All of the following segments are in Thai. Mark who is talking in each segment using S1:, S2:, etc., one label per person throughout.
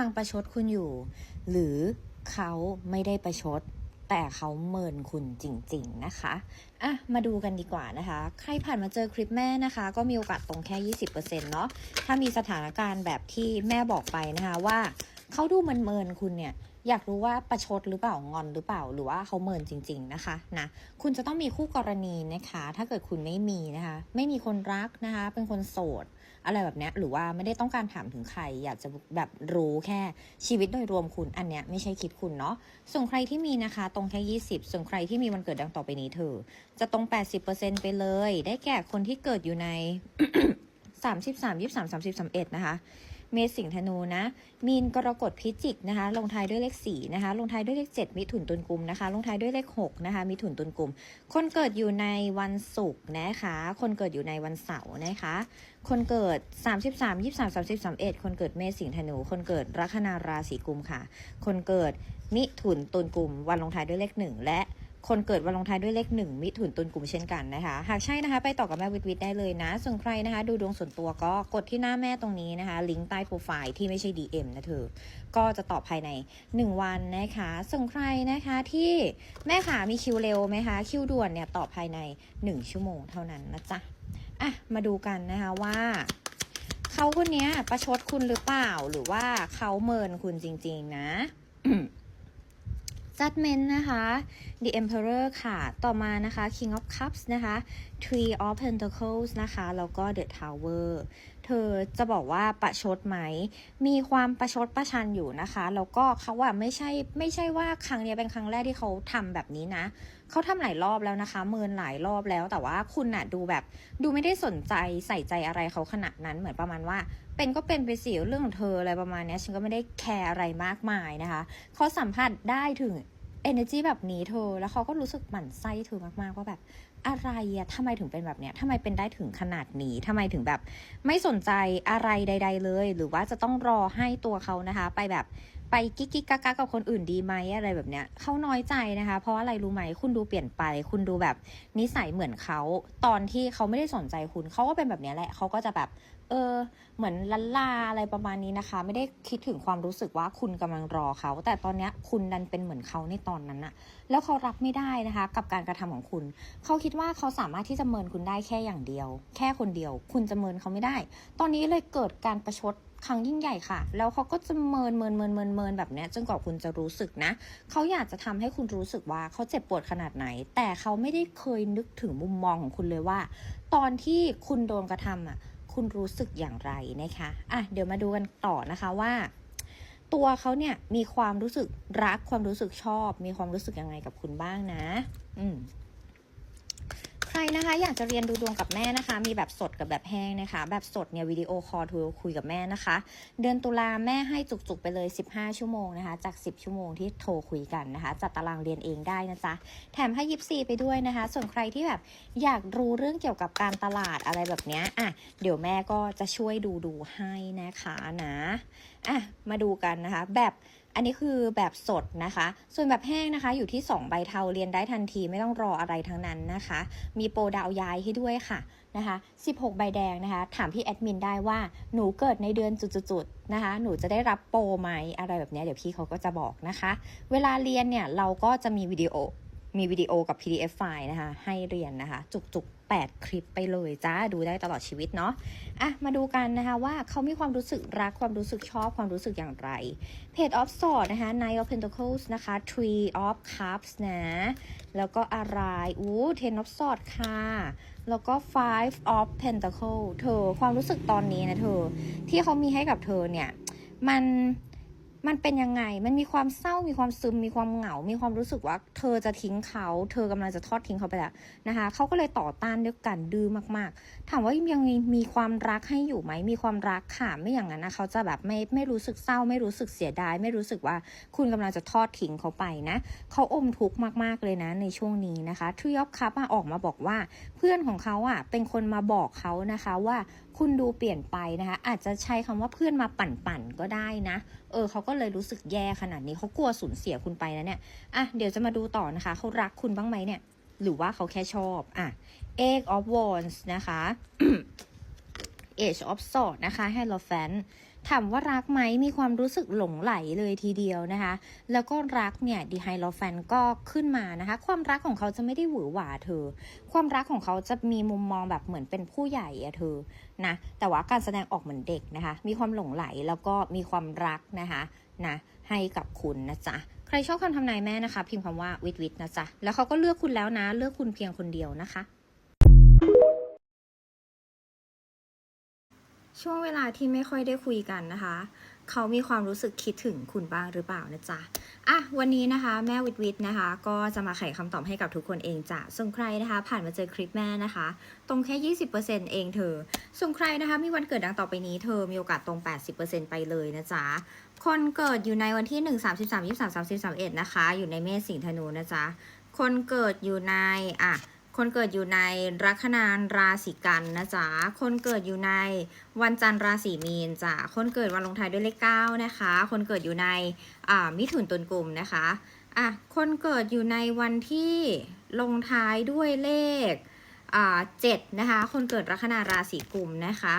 S1: ำลังประชดคุณอยู่ หรือเขาไม่ได้ประชด แต่เขาเมินคุณจริง ๆนะคะอะมาดูกันดีกว่านะคะ ใครผ่านมาเจอคลิปแม่นะคะ ก็มีโอกาสตรงแค่ 20%เนาะถ้ามีสถานการณ์แบบที่แม่บอกไปนะคะว่าเขาดูเมินๆคุณเนี่ยอยากรู้ว่าประชดหรือเปล่างอนหรือเปล่าหรือว่าเขาเมินจริง ๆนะคะนะคุณจะต้องมีคู่กรณีนะคะ ถ้าเกิดคุณไม่มีนะคะ ไม่มีคนรักนะคะ เป็นคนโสด อะไรแบบเนี้ยหรือว่าไม่ได้ต้องการถามถึงใคร อยากจะแบบรู้แค่ชีวิตโดยรวมคุณอันเนี้ยไม่ใช่คิดคุณเนาะส่วนใครที่มีนะคะ ตรงแค่20ส่วนใครที่มีวันเกิดดังต่อไปนี้เธอ จะตรง80%ไปเลย ได้แก่คนที่เกิดอยู่ใน33 23 30 31นะคะ เมษสิงห์ธนูนะมีนกรกฎพิจิกนะคะ ลงท้ายด้วยเลขสี่นะคะ ลงท้ายด้วยเลขเจ็ดมิถุนตุลกุมนะคะ ลงท้ายด้วยเลขหกนะคะมิถุนตุลกุม คนเกิดอยู่ในวันศุกร์นะคะ คนเกิดอยู่ในวันเสาร์นะคะ คนเกิด 33 23 30 31 คนเกิดเมษสิงห์ธนู คนเกิดลัคนาราศีกุมค่ะ คนเกิดมิถุนตุลกุม วันลงท้ายด้วยเลขหนึ่งและ คนเกิดวันลงท้ายด้วยเลขหนึ่งมิถุนตุลกลุ่มเช่นกันนะคะ หากใช่นะคะ ไปต่อกับแม่วิทวิทได้เลยนะ ส่วนใครนะคะ ดูดวงส่วนตัวก็กดที่หน้าแม่ตรงนี้นะคะ ลิงก์ใต้โปรไฟล์ที่ไม่ใช่ DM นะเธอ ก็จะตอบภายใน 1 วันนะคะ ส่วนใครนะคะที่แม่ขามีคิวเร็วไหมคะ คิวด่วนเนี่ยตอบภายใน 1 ชั่วโมงเท่านั้นนะจ๊ะอะมาดูกันนะคะว่าเขาคนนี้ประชดคุณหรือเปล่าหรือว่าเขาเมินคุณจริง ๆ นะ Judgment นะคะ The Emperor ค่ะ ต่อมานะคะ King of Cups นะคะ Three of Pentacles นะคะ แล้วก็ The Tower ธอจะบอกว่าประชดไหม มีความประชดประชันอยู่นะคะ แล้วก็เขาว่าไม่ใช่ไม่ใช่ว่าครั้งนี้เป็นครั้งแรกที่เขาทำแบบนี้นะ เขาทำหลายรอบแล้วนะคะ เมินหลายรอบแล้ว แต่ว่าคุณน่ะดูแบบ ดูไม่ได้สนใจใส่ใจอะไรเขาขนาดนั้น เหมือนประมาณว่า เป็นก็เป็นไปสิเรื่องของเธออะไรประมาณนี้ฉันก็ไม่ได้แคร์อะไรมากมายนะคะเขาสัมผัสได้ถึง energy แบบนี้เธอ แล้วเขาก็รู้สึกหมั่นไส้เธอมากๆว่าแบบอะไรอะทำไมถึงเป็นแบบเนี้ยทำไมเป็นได้ถึงขนาดนี้ทำไมถึงแบบ ไม่สนใจอะไรใด ๆ เลย หรือว่าจะต้องรอให้ตัวเขานะคะ ไปแบบไปกิ๊กกิ๊กกักกักกับคนอื่นดีไหมอะไรแบบเนี้ยเขาน้อยใจนะคะ เพราะอะไรรู้ไหมคุณดูเปลี่ยนไป คุณดูแบบนิสัยเหมือนเขาตอนที่เขาไม่ได้สนใจคุณเขาก็เป็นแบบเนี้ยแหละเขาก็จะแบบ เออเหมือนลันลาอะไรประมาณนี้นะคะ ไม่ได้คิดถึงความรู้สึกว่าคุณกำลังรอเขา แต่ตอนนี้คุณดันเป็นเหมือนเขาในตอนนั้นอะแล้วเขารับไม่ได้นะคะ กับการกระทำของคุณ เขาคิดว่าเขาสามารถที่จะเมินคุณได้แค่อย่างเดียว แค่คนเดียว คุณจะเมินเขาไม่ได้ ตอนนี้เลยเกิดการประชดครั้งยิ่งใหญ่ค่ะ แล้วเขาก็จะเมินเมินเมินเมินเมินแบบนี้จนกว่าคุณจะรู้สึกนะ เขาอยากจะทำให้คุณรู้สึกว่าเขาเจ็บปวดขนาดไหน แต่เขาไม่ได้เคยนึกถึงมุมมองของคุณเลยว่า ตอนที่คุณโดนกระทำอะ คุณรู้สึกอย่างไรนะคะอะเดี๋ยวมาดูกันต่อนะคะว่า ตัวเขาเนี่ยมีความรู้สึกรักความรู้สึกชอบ มีความรู้สึกยังไงกับคุณบ้างนะ อืม รนะคะอยากจะเรียนดูดวงกับแม่นะคะ มีแบบสดกับแบบแห้งนะคะ แบบสดเนี่ยวิดีโอคอลโทรคุยกับแม่นะคะ เดือนตุลาแม่ให้จุกๆไปเลย 15 ชั่วโมงนะคะ จาก 10 ชั่วโมงที่โทรคุยกันนะคะ จัดตารางเรียนเองได้นะจ๊ะแถมให้ยิปซีไปด้วยนะคะ ส่วนใครที่แบบอยากรู้เรื่องเกี่ยวกับการตลาดอะไรแบบเนี้ยอะเดี๋ยวแม่ก็จะช่วยดูดูให้นะคะนะอะมาดูกันนะคะ แบบ อันนี้คือแบบสดนะคะ ส่วนแบบแห้งนะคะ อยู่ที่ 2 ใบเทาเรียนได้ทันทีไม่ต้องรออะไรทั้งนั้นนะคะ มีโปรดาวย้ายให้ด้วยค่ะนะคะ 16 ใบแดงนะคะ ถามพี่แอดมินได้ว่าหนูเกิดในเดือนจุดๆๆนะคะ หนูจะได้รับโปรไหมอะไรแบบเนี้ยเดี๋ยวพี่เขาก็จะบอกนะคะ เวลาเรียนเนี่ยเราก็จะมีวิดีโอ มีวิดีโอกับ PDF ไฟล์นะคะ ให้เรียนนะคะ จุกๆ8 คลิปไปเลยจ้าดูได้ตลอดชีวิตเนาะอะมาดูกันนะคะว่าเขามีความรู้สึกรักความรู้สึกชอบความรู้สึกอย่างไร Page of Swords นะคะ Nine of Pentacles นะคะ Tree of Cups นะ แล้วก็อะไรอู้ Ten of Swords ค่ะ แล้วก็ Five of Pentacles เธอความรู้สึกตอนนี้นะเธอ ที่เขามีให้กับเธอเนี่ย มัน มันเป็นยังไง มันมีความเศร้า มีความซึม มีความเหงา มีความรู้สึกว่า เธอจะทิ้งเขา เธอกำลังจะทอดทิ้งเขาไปแล้วนะคะ เขาก็เลยต่อต้านด้วยกันดื้อมาก ๆ ถามว่ายังมีมีความรักให้อยู่ไหม มีความรักค่ะ ไม่อย่างนั้นนะเขาจะแบบไม่ไม่รู้สึกเศร้า ไม่รู้สึกเสียดาย ไม่รู้สึกว่าคุณกำลังจะทอดทิ้งเขาไปนะ เขาอมทุกข์มาก ๆ เลยนะในช่วงนี้นะคะทริออฟคัพออกมาบอกว่า เพื่อนของเขาอะเป็นคนมาบอกเขานะคะว่าคุณดูเปลี่ยนไปนะคะ อาจจะใช้คำว่าเพื่อนมาปั่นๆก็ได้นะ เออเขาก็เลยรู้สึกแย่ขนาดนี้เขากลัวสูญเสียคุณไปนะเนี่ย อะเดี๋ยวจะมาดูต่อนะคะเขารักคุณบ้างไหมเนี่ย หรือว่าเขาแค่ชอบ อะ Egg of Wands นะคะ Age of Swords นะคะ Hierophant ถามว่ารักไหมมีความรู้สึกหลงไหลเลยทีเดียวนะคะ แล้วก็รักเนี่ยดีไฮโลแฟนก็ขึ้นมานะคะ ความรักของเขาจะไม่ได้หวือหวาเธอ ความรักของเขาจะมีมุมมองแบบเหมือนเป็นผู้ใหญ่อะเธอนะแต่ว่าการแสดงออกเหมือนเด็กนะคะ มีความหลงไหลแล้วก็มีความรักนะคะนะให้กับคุณนะจ๊ะใครชอบคำทำนายแม่นะคะ พิมพ์คำว่าวิทวิทนะจ๊ะแล้วเขาก็เลือกคุณแล้วนะ เลือกคุณเพียงคนเดียวนะคะ ช่วงเวลาที่ไม่ค่อยได้คุยกันนะคะ เขามีความรู้สึกคิดถึงคุณบ้างหรือเปล่านะจ๊ะอะวันนี้นะคะแม่วิทวิทนะคะ ก็จะมาไขคำตอบให้กับทุกคนเองจ้ะส่วนใครนะคะ ผ่านมาเจอคลิปแม่นะคะ ตรงแค่ 20%เองเธอส่วนใครนะคะมีวันเกิดดังต่อไปนี้เธอมีโอกาสตรง 80%ไปเลยนะจ๊ะคนเกิดอยู่ในวันที่ 1 33 23 30 31นะคะ อยู่ในเมษสิงห์ธนูนะจ๊ะคนเกิดอยู่ในอะ คนเกิดอยู่ในลัคนานราศีกันนะจ๊ะ คนเกิดอยู่ในวันจันทร์ราศีมีนจ้ะ คนเกิดวันลงท้ายด้วยเลขเก้านะคะ คนเกิดอยู่ในอ่ามิถุนตุลกลุ่มนะคะอะคนเกิดอยู่ในวันที่ลงท้ายด้วยเลขอ่าเจ็ดนะคะ คนเกิดลัคนาราศีกุมนะคะ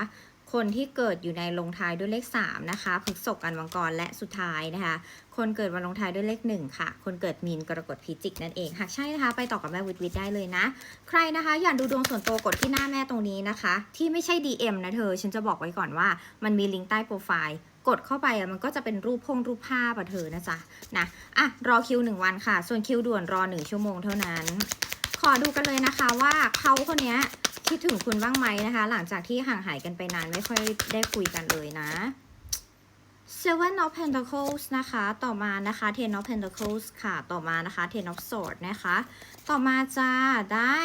S1: คนที่เกิดอยู่ในลงท้ายด้วยเลข 3 นะคะพฤษภกันมังกรและสุดท้ายนะคะ คนเกิดวันลงท้ายด้วยเลข 1 ค่ะ คนเกิดมีนกรกฎพิจิกนั่นเอง หากใช่นะคะ ไปต่อกับแม่วิทวิทได้เลยนะ ใครนะคะอยากดูดวงส่วนตัวกดที่หน้าแม่ตรงนี้นะคะ ที่ไม่ใช่ DM นะเธอ ฉันจะบอกไว้ก่อนว่า มันมีลิงก์ใต้โปรไฟล์กดเข้าไปอะมันก็จะเป็นรูปพงรูปภาพอะเธอนะจ๊ะนะอะรอคิวหนึ่งวันค่ะ ส่วนคิวด่วนรอหนึ่งชั่วโมงเท่านั้น ขอดูกันเลยนะคะว่าเขาคนนี้คิดถึงคุณบ้างไหมนะคะ หลังจากที่ห่างหายกันไปนานไม่ค่อยได้คุยกันเลยนะ Seven of Pentacles นะคะ ต่อมานะคะ Ten of Pentacles ค่ะ ต่อมานะคะ Ten of Swords นะคะ ต่อมาจะได้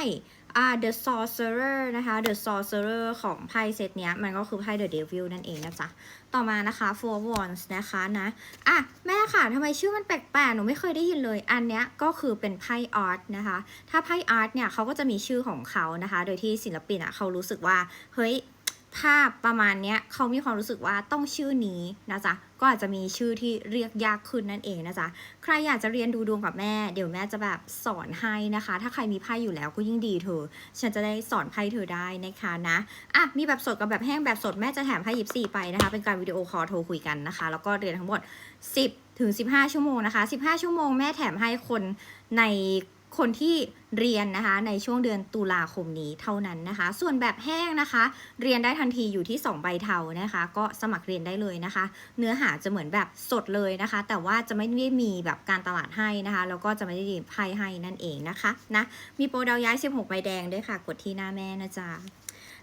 S1: อ่า The Sorcerer นะคะ The Sorcerer ของไพ่เซตเนี้ย มันก็คือไพ่ The Devil นั่นเองนะจ๊ะ ต่อมานะคะ Four Wands นะคะนะ อะ แม่ค่ะทำไมชื่อมันแปลกๆ หนูไม่เคยได้ยินเลย อันเนี้ยก็คือเป็นไพ่อาร์ตนะคะ ถ้าไพ่อาร์ตเนี่ยเขาก็จะมีชื่อของเขานะคะ โดยที่ศิลปินอะเขารู้สึกว่า เฮ้ย ภาพประมาณเนี้ยเขามีความรู้สึกว่าต้องชื่อนี้นะจ๊ะก็อาจจะมีชื่อที่เรียกยากขึ้นนั่นเองนะจ๊ะใครอยากจะเรียนดูดวงกับแม่ เดี๋ยวแม่จะแบบสอนให้นะคะ ถ้าใครมีไพ่อยู่แล้วก็ยิ่งดีเธอ ฉันจะได้สอนไพ่เธอได้นะคะนะอะมีแบบสดกับแบบแห้งแบบสดแม่จะแถมไพ่ยิปซีไปนะคะ เป็นการวิดีโอคอลโทรคุยกันนะคะ แล้วก็เรียนทั้งหมด 10 ถึง 15 ชั่วโมงนะคะ 15 ชั่วโมงแม่แถมให้คนใน คนที่เรียนนะคะในช่วงเดือนตุลาคมนี้เท่านั้นนะคะ ส่วนแบบแห้งนะคะ เรียนได้ทันทีอยู่ที่ 2 ใบเทานะคะ ก็สมัครเรียนได้เลยนะคะ เนื้อหาจะเหมือนแบบสดเลยนะคะ แต่ว่าจะไม่ได้มีแบบการตลาดให้นะคะ แล้วก็จะไม่ได้มีไพ่ให้นั่นเองนะคะนะมีโปรดาวย้าย 16 ใบแดงด้วยค่ะ กดที่หน้าแม่นะจ๊ะ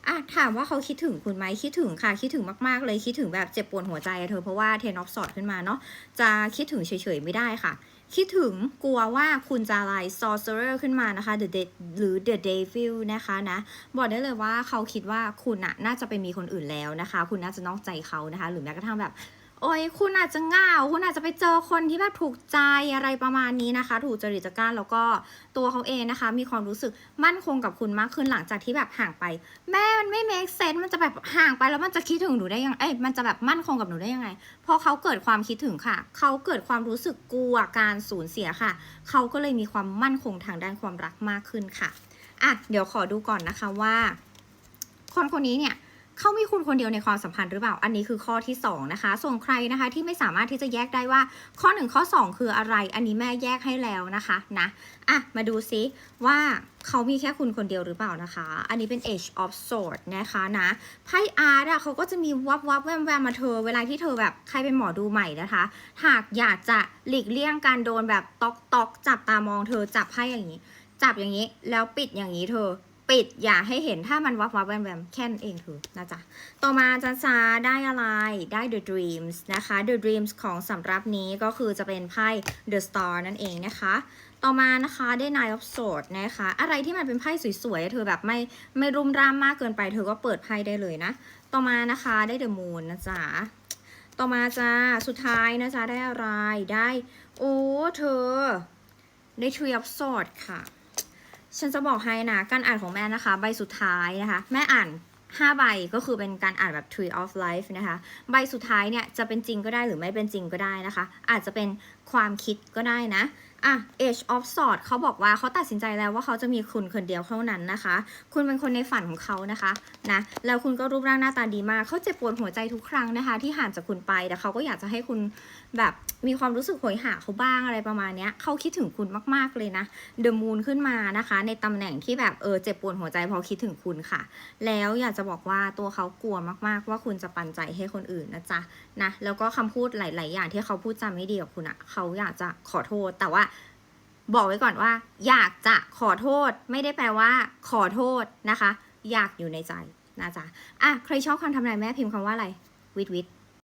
S1: อะถามว่าเขาคิดถึงคุณไหมคิดถึงค่ะ คิดถึงมากๆเลยคิดถึงแบบเจ็บปวดหัวใจเธอเพราะว่าเทนอฟสอดขึ้นมาเนาะจะคิดถึงเฉยๆไม่ได้ค่ะ คิดถึงกลัวว่าคุณจะอะไร sorcerer ขึ้นมานะคะ the de หรือ the devil นะคะนะ บอกได้เลยว่าเขาคิดว่าคุณน่ะน่าจะไปมีคนอื่นแล้วนะคะ คุณน่าจะนอกใจเขานะคะ หรือแม้กระทั่งแบบ โอ้ยคุณอาจจะเหงาคุณอาจจะไปเจอคนที่แบบถูกใจอะไรประมาณนี้นะคะ ถูกจริตจักร้านแล้วก็ตัวเขาเองนะคะ มีความรู้สึกมั่นคงกับคุณมากขึ้นหลังจากที่แบบห่างไป แม่มันไม่ make sense มันจะแบบห่างไปแล้วมันจะคิดถึงหนูได้ยังเอ้ยมันจะแบบมั่นคงกับหนูได้ยังไงพอเขาเกิดความคิดถึงค่ะ เขาเกิดความรู้สึกกลัวการสูญเสียค่ะ เขาก็เลยมีความมั่นคงทางด้านความรักมากขึ้นค่ะอะเดี๋ยวขอดูก่อนนะคะว่า คนคนนี้เนี่ย เขามีคุณคนเดียวในความสัมพันธ์หรือเปล่า อันนี้คือข้อที่ 2 นะคะ ส่วนใครนะคะที่ไม่สามารถที่จะแยกได้ว่าข้อ 1 ข้อ 2 คืออะไร อันนี้แม่แยกให้แล้วนะคะนะอะมาดูซิว่าเขามีแค่คุณคนเดียวหรือเปล่านะคะ อันนี้เป็น Age of sword นะคะนะไพ่อาร์ตอะเขาก็จะมีวับวับแวมแวมมาเธอ เวลาที่เธอแบบใครเป็นหมอดูใหม่นะคะ หากอยากจะหลีกเลี่ยงการโดนแบบตอกตอกจับตามองเธอจับไพ่อย่างนี้ จับอย่างนี้แล้วปิดอย่างนี้เธอ ปิดอย่าให้เห็นถ้ามันวับวับแวมแวมแค่นั้นเองเถอนะจ๊ะ ต่อมาจ้าจ้าได้อะไรได้ The Dreams นะคะ The Dreams ของสำรับนี้ก็คือจะเป็นไพ่ The Star นั่นเองนะคะ ต่อมานะคะได้ Nine of Swords นะคะ อะไรที่มันเป็นไพ่สวยๆ เธอแบบไม่ไม่รุมร่ามมากเกินไป เธอก็เปิดไพ่ได้เลยนะ ต่อมานะคะได้ The Moon นะจ๊ะต่อมาจ้าสุดท้ายนะจ๊ะได้อะไรได้ โอ้เธอได้ Tree of Swords ค่ะ ฉันจะบอกให้นะ การอ่านของแม่นะคะ ใบสุดท้ายนะคะ แม่อ่าน5ใบก็คือเป็นการอ่านแบบ Tree of Life นะคะ ใบสุดท้ายเนี่ยจะเป็นจริงก็ได้หรือไม่เป็นจริงก็ได้นะคะ อาจจะเป็นความคิดก็ได้นะ อะ Age of Sword เขาบอกว่าเขาตัดสินใจแล้วว่าเขาจะมีคุณคนเดียวเท่านั้นนะคะ คุณเป็นคนในฝันของเขานะคะนะแล้วคุณก็รูปร่างหน้าตาดีมากเขาเจ็บปวดหัวใจทุกครั้งนะคะ ที่ห่างจากคุณไปแต่เขาก็อยากจะให้คุณแบบมีความรู้สึกโหยหาเขาบ้างอะไรประมาณนี้เขาคิดถึงคุณมากๆเลยนะ The Moon ขึ้นมานะคะ ในตำแหน่งที่แบบเออเจ็บปวดหัวใจพราะคิดถึงคุณค่ะ แล้วอยากจะบอกว่าตัวเขากลัวมากๆ ว่าคุณจะปันใจให้คนอื่นนะจ๊ะนะแล้วก็คำพูดหลาย ๆ อย่างที่เขาพูดจาไม่ดีกับคุณอะเขาอยากจะขอโทษแต่ว่า บอกไว้ก่อนว่า อยากจะขอโทษ ไม่ได้แปลว่า ขอโทษนะคะ อยากอยู่ในใจนะจ๊ะอะใครชอบคำทำนายแม่พิมพ์คำว่าอะไรวิดวิด